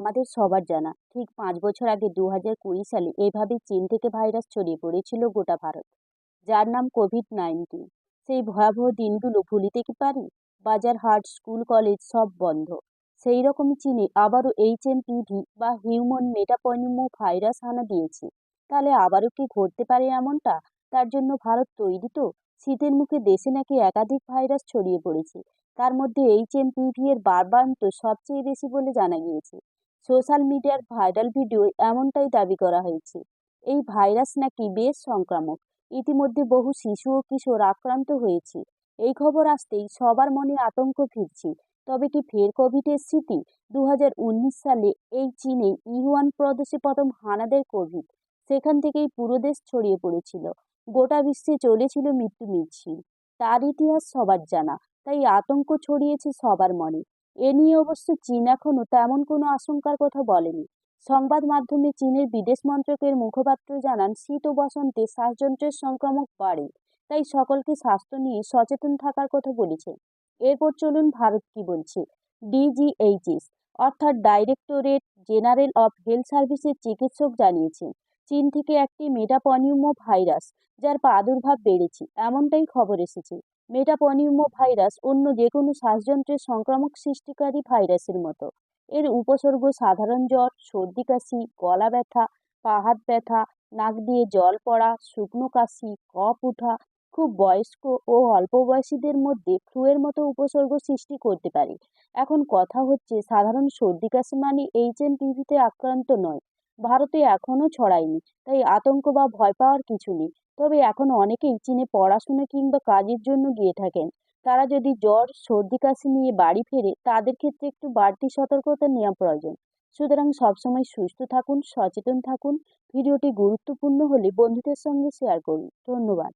আমাদের সবার জানা। ঠিক পাঁচ বছর আগে দু হাজার কুড়ি সালে এভাবেই চীন থেকে ভাইরাস ছড়িয়ে পড়েছিল গোটা ভারত। যার নাম কোভিড নাইন্টিন। সেই ভয়াবহ দিনগুলো ভুলিতে কি পারি? বাজার হাট, স্কুল, কলেজ সব বন্ধ। সেই রকমই চীনে আবারও এইচ বা হিউম্যান মেটাপনিমো ভাইরাস হানা দিয়েছে। তাহলে আবারও কি ঘটতে পারে এমনটা? তার জন্য ভারত তৈরি তো? শীতের মুখে দেশে নাকি একাধিক ভাইরাস ছড়িয়ে পড়েছে। তার মধ্যে এইচ এম পিভি এর বারবান্ত সবচেয়ে বেশি বলে জানা গিয়েছে। সোশ্যাল মিডিয়ার ভাইরাল ভিডিও এমনটাই দাবি করা হয়েছে। এই ভাইরাস নাকি বেশ সংক্রামক। ইতিমধ্যে বহু শিশু ও কিশোর আক্রান্ত হয়েছে। এই খবর আসতেই সবার মনে আতঙ্ক ফিরছে। তবে কি ফের কোভিডের স্মৃতি? দু হাজার উনিশ সালে এই চীনে ইউয়ান প্রদেশে প্রথম হানাদের কোভিড। সেখান থেকেই পুরো দেশ ছড়িয়ে পড়েছিল। গোটা বিশ্বে চলেছিল মৃত্যু মিছিল। তার ইতিহাস সবার জানা, তাই আতঙ্ক ছড়িয়েছে সবার মনে। এ নিয়ে অবশ্য চীন এখনও তেমন কোনো আশঙ্কার কথা বলেনি। সংবাদ মাধ্যমে চীনের বিদেশ মন্ত্রকের মুখপাত্র জানান, শীত ও বসন্তে শ্বাসযন্ত্রের সংক্রমক বাড়ে, তাই সকলকে স্বাস্থ্য নিয়ে সচেতন থাকার কথা বলেছে এরপর চলুন ভারত কি বলছে। ডিজিএইচএস অর্থাৎ ডাইরেক্টরেট জেনারেল অফ হেলথ সার্ভিসের চিকিৎসক জানিয়েছেন চীন থেকে একটি মেটাপনিউমো ভাইরাস যার প্রাদুর্ভাব বেড়েছে, এমনটাই খবর এসেছে। মেটাপনিউমো ভাইরাস অন্য যে কোনো শ্বাসযন্ত্রের সংক্রামক সৃষ্টিকারী ভাইরাসের মতো। এর উপসর্গ সাধারণ জ্বর, সর্দি কাশি, গলা ব্যথা, পা হাত ব্যথা, নাক দিয়ে জল পড়া, শুকনো কাশি, কফ ওঠা খুব বয়স্ক ও অল্প বয়সীদের মধ্যে ফ্লুয়ের মতো উপসর্গ সৃষ্টি করতে পারে। এখন কথা হচ্ছে, সাধারণ সর্দি কাশি মানে এইচএমপিভিতে আক্রান্ত নয়। ভারতে এখনও ছড়ায়নি। তাই আতঙ্ক বা ভয় পাওয়ার কিছু নেই। তবে এখনও অনেকেই চীনে পড়াশোনা কিংবা কাজের জন্য গিয়ে থাকেন। তারা যদি জ্বর, সর্দি, কাশি নিয়ে বাড়ি ফেরে, তাদের ক্ষেত্রে একটু বাড়তি সতর্কতা নেওয়া প্রয়োজন। সুতরাং সবসময় সুস্থ থাকুন, সচেতন থাকুন। ভিডিওটি গুরুত্বপূর্ণ হলে বন্ধুদের সঙ্গে শেয়ার করুন। ধন্যবাদ।